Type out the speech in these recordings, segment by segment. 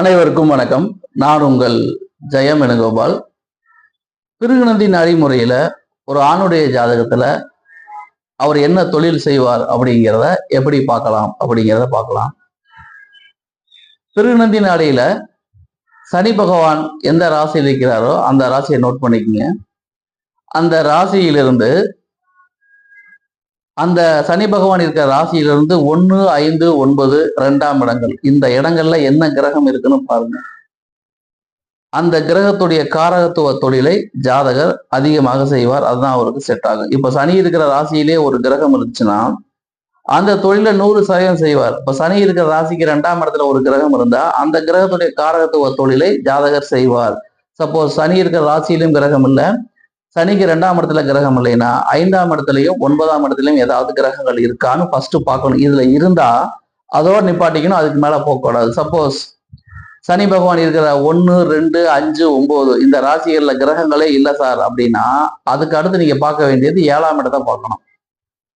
அனைவருக்கும் வணக்கம். நான் உங்கள் ஜெயம் வேணுகோபால். பிருகுநந்தி நடைமுறையில் ஒரு ஆணுடைய ஜாதகத்தில் அவர் என்ன தொழில் செய்வார் அப்படிங்கிறத எப்படி பார்க்கலாம் அப்படிங்கிறத பார்க்கலாம். பிருகுநந்தி நாடியில சனி பகவான் எந்த ராசியில் இருக்கிறாரோ அந்த ராசியை நோட் பண்ணிக்கங்க. அந்த ராசியிலிருந்து அந்த சனி பகவான் இருக்கிற ராசியிலிருந்து ஒன்று ஐந்து ஒன்பது ரெண்டாம் இடங்கள். இந்த இடங்கள்ல என்ன கிரகம் இருக்குன்னு பாருங்க. அந்த கிரகத்துடைய காரகத்துவ தொழிலை ஜாதகர் அதிகமாக செய்வார். அதுதான் அவருக்கு செட் ஆகும். இப்போ சனி இருக்கிற ராசியிலே ஒரு கிரகம் இருந்துச்சுன்னா அந்த தொழிலை நூறு சதவீதம் செய்வார். இப்போ சனி இருக்கிற ராசிக்கு ரெண்டாம் இடத்துல ஒரு கிரகம் இருந்தா அந்த கிரகத்துடைய காரகத்துவ தொழிலை ஜாதகர் செய்வார். சப்போஸ் சனி இருக்கிற ராசியிலும் கிரகம் இல்லை. சனிக்கு ரெண்டாம் இடத்துல கிரகம் இல்லைன்னா ஐந்தாம் இடத்துலயும் ஒன்பதாம் இடத்துலயும் ஏதாவது கிரகங்கள் இருக்கான்னு ஃபர்ஸ்ட் பார்க்கணும். இதுல இருந்தா அதோட நிப்பாட்டிக்கணும் அதுக்கு மேல போகக்கூடாது சப்போஸ் சனி பகவான் இருக்கிற ஒன்று ரெண்டு அஞ்சு ஒன்பது இந்த ராசிகள்ல கிரகங்களே இல்லை சார் அப்படின்னா அதுக்கு அடுத்து நீங்க பார்க்க வேண்டியது ஏழாம் இடத்தை பார்க்கணும்.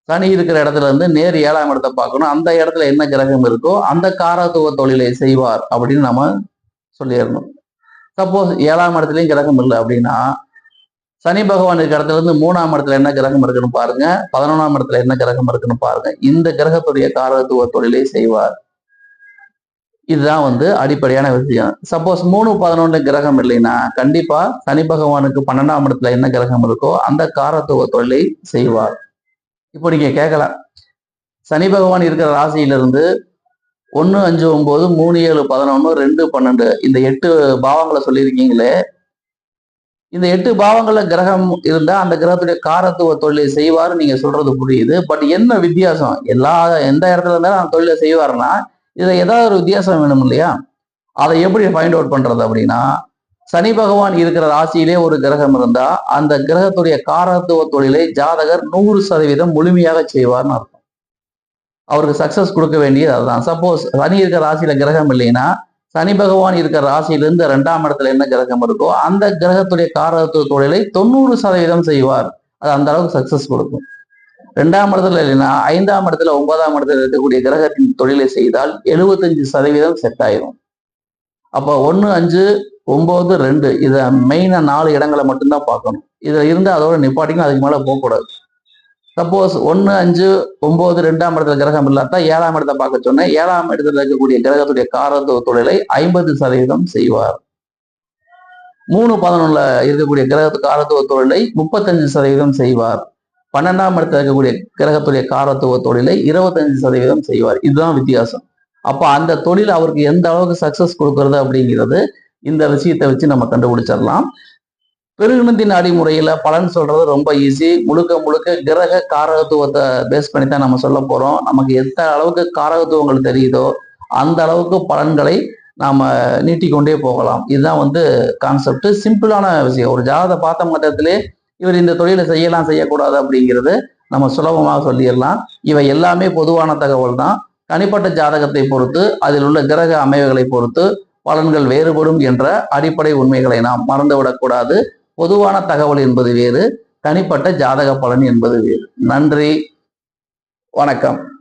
சனி இருக்கிற இடத்துல இருந்து நேர் ஏழாம் இடத்தை பார்க்கணும். அந்த இடத்துல என்ன கிரகம் இருக்கோ அந்த காரத்துவ தொழிலை செய்வார் அப்படின்னு நம்ம சொல்லிடணும். சப்போஸ் ஏழாம் இடத்துலயும் கிரகம் இல்லை அப்படின்னா சனி பகவான் இருக்கிற இடத்துல இருந்து மூணாம் இடத்துல என்ன கிரகம் இருக்குன்னு பாருங்க. பதினொன்றாம் இடத்துல என்ன கிரகம் இருக்குன்னு பாருங்க. இந்த கிரகத்துடைய காரகத்துவ தொழிலை செய்வார். இதுதான் வந்து அடிப்படையான விஷயம். சப்போஸ் மூணு பதினொன்று கிரகம் இல்லைன்னா கண்டிப்பா சனி பகவானுக்கு பன்னெண்டாம் இடத்துல என்ன கிரகம் இருக்கோ அந்த காரத்துவ தொழிலை செய்வார். இப்போ நீங்க கேட்கலாம். சனி பகவான் இருக்கிற ராசியிலிருந்து ஒன்று அஞ்சு ஒன்பது மூணு ஏழு பதினொன்று ரெண்டு பன்னெண்டு இந்த எட்டு பாவங்களை சொல்லியிருக்கீங்களே இந்த எட்டு பாவங்கள்ல கிரகம் இருந்தா அந்த கிரகத்துடைய காரத்துவ தொழிலை செய்வார் நீங்க சொல்றது புரியுது. பட் என்ன வித்தியாசம்? எல்லா எந்த இடத்துல இருந்தாலும் அந்த தொழிலை செய்வாருன்னா இதுல ஏதாவது ஒரு வித்தியாசம் வேணும் இல்லையா? அதை எப்படி ஃபைண்ட் அவுட் பண்றது அப்படின்னா சனி பகவான் இருக்கிற ராசியிலே ஒரு கிரகம் இருந்தா அந்த கிரகத்துடைய காரத்துவ தொழிலை ஜாதகர் நூறு சதவீதம் முழுமையாக செய்வார்னு அர்த்தம். அவருக்கு சக்சஸ் கொடுக்க வேண்டியது அதுதான். சப்போஸ் சனி இருக்கிற ராசியில கிரகம் இல்லைன்னா சனி பகவான் இருக்கிற ராசியிலிருந்து ரெண்டாம் இடத்துல என்ன கிரகம் இருக்கோ அந்த கிரகத்துடைய காரத்துவ தொழிலை தொண்ணூறு சதவீதம் செய்வார். அது அந்த அளவுக்கு சக்சஸ் கொடுக்கும். ரெண்டாம் இடத்துல இல்லைன்னா ஐந்தாம் இடத்துல ஒன்பதாம் இடத்துல இருக்கக்கூடிய கிரகத்தின் தொழிலை செய்தால் எழுபத்தஞ்சு சதவீதம் செட் ஆயிரும். அப்போ ஒன்று அஞ்சு ஒன்பது ரெண்டு இதை மெயினாக நாலு இடங்களை மட்டும்தான் பார்க்கணும். இதில் இருந்து அதோட நிப்பாட்டிங்க அதுக்கு மேலே போகக்கூடாது. சப்போஸ் ஒன்று அஞ்சு ஒன்பது ரெண்டாம் இடத்துல கிரகம் இல்லாட்டா ஏழாம் இடத்தை பார்க்க சொன்னேன். ஏழாம் இடத்துல இருக்கக்கூடிய கிரகத்துடைய காரத்துவ தொழிலை ஐம்பது சதவீதம் செய்வார். மூணு பதினொன்னுல இருக்கக்கூடிய கிரகத்து காரத்துவ தொழிலை முப்பத்தஞ்சு சதவீதம் செய்வார். பன்னெண்டாம் இடத்துல இருக்கக்கூடிய கிரகத்துடைய காரத்துவ தொழிலை இருபத்தஞ்சு சதவீதம் செய்வார். இதுதான் வித்தியாசம். அப்போ அந்த தொழில் அவருக்கு எந்த அளவுக்கு சக்சஸ் கொடுக்கறது அப்படிங்கிறது இந்த விஷயத்தை வச்சு நம்ம கண்டுபிடிச்சிடலாம். பெருகுணந்தி நாடி முறையில பலன் சொல்றது ரொம்ப ஈஸி முழுக்க முழுக்க கிரக காரகத்துவத்தை பேஸ் பண்ணி தான் நம்ம சொல்ல போறோம். நமக்கு எந்த அளவுக்கு காரகத்துவங்கள் தெரியுதோ அந்த அளவுக்கு பலன்களை நாம நீட்டிக்கொண்டே போகலாம். இதுதான் வந்து கான்செப்ட் சிம்பிளான விஷயம். ஒரு ஜாதகத்தை பார்த்த மட்டத்திலே இவர் இந்த தொழிலை செய்யலாம் செய்யக்கூடாது அப்படிங்கிறது நம்ம சுலபமாக சொல்லிடலாம். இவை எல்லாமே பொதுவான தகவல் தான். தனிப்பட்ட ஜாதகத்தை பொறுத்து அதில் உள்ள கிரக அமைவுகளை பொறுத்து பலன்கள் வேறுபடும் என்ற அடிப்படை உண்மைகளை நாம் மறந்துவிடக்கூடாது பொதுவான தகவல் என்பது வேறு தனிப்பட்ட ஜாதக பலன் என்பது வேறு. நன்றி. வணக்கம்.